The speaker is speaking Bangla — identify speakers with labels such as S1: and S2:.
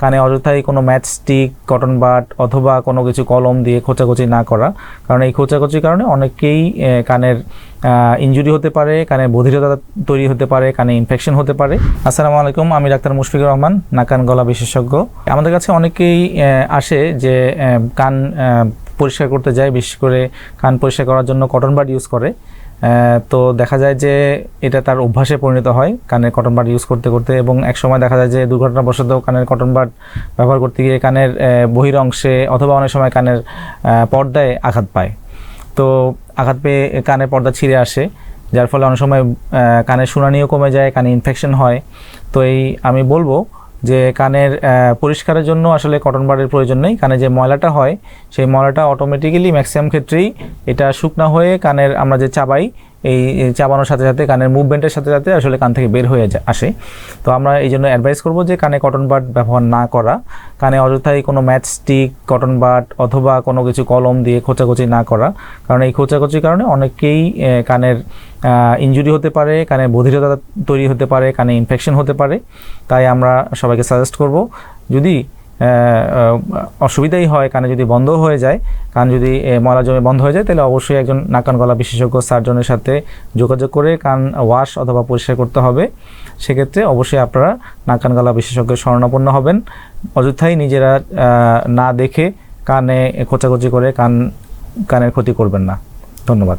S1: কানে অযথাই কোনো ম্যাচ স্টিক, কটন বাট অথবা কোনো কিছু কলম দিয়ে খোঁচাখুচি না করা। কারণ এই খোঁচাখুচির কারণে অনেকেই কানের ইঞ্জুরি হতে পারে কানে বধিরতা তৈরি হতে পারে, কানে ইনফেকশন হতে পারে। আসসালামু আলাইকুম, আমি ডাক্তার মুশফিকুর রহমান, নাকান গলা বিশেষজ্ঞ। আমাদের কাছে অনেকেই আসে যে কান পরিষ্কার করতে যায়, বিশেষ করে কান পরিষ্কার করার জন্য কটন বাড ইউজ করে। তো দেখা যায় যে এটা তার অভ্যাসে পরিণত হয় কানের কটন বাড ইউজ করতে করতে এবং এক সময় দেখা যায় যে দুর্ঘটনাবশত কানের কটন বাড ব্যবহার করতে গিয়ে কানের বহির অংশে অথবা অনেক সময় কানের পর্দায় আঘাত পায়। তো আঘাত পেয়ে কানের পর্দা ছিঁড়ে আসে, যার ফলে অনেক সময় কানের শুনানিও কমে যায়, কানে ইনফেকশন হয়। তো এই আমি বলব যে কানের পরিষ্কারের জন্য আসলে কটন বাডের প্রয়োজন নেই। কানে যে ময়লাটা হয়, সেই ময়লাটা অটোমেটিক্যালি ম্যাক্সিমাম ক্ষেত্রেই এটা শুকনা হয়ে কানের আমরা যে চাবাই এই চাবানোর সাথে সাথে, কানের মুভমেন্টের সাথে সাথে আসলে কান থেকে বের হয়ে আসে। তো আমরা এই জন্য অ্যাডভাইস করব যে কানে কটন বাড ব্যবহার না করা। কানে অযথাই কোনো ম্যাচ স্টিক কটন বাড অথবা কোনো কিছু কলম দিয়ে খোঁচাখুচি না করা। কারণ এই খোঁচাখুচির কারণে অনেকেই কানের ইনজুরি হতে পারে কানে বধিরতা তৈরি হতে পারে, কানে ইনফেকশন হতে পারে। তাই আমরা সবাইকে সাজেস্ট করব, যদি অসুবিধাই হয়, কানে যদি বন্ধ হয়ে যায়, কান যদি ময়লা জমে বন্ধ হয়ে যায়, তাহলে অবশ্যই একজন নাকান গলা বিশেষজ্ঞ সার্জনের সাথে যোগাযোগ করে কান ওয়াশ অথবা পরিষ্কার করতে হবে। সেক্ষেত্রে অবশ্যই আপনারা নাকান গলা বিশেষজ্ঞের শরণাপন্ন হবেন। অযথাই নিজেরা না দেখে কানে খোঁচাখুচি করে কান, কানের ক্ষতি করবেন না। ধন্যবাদ।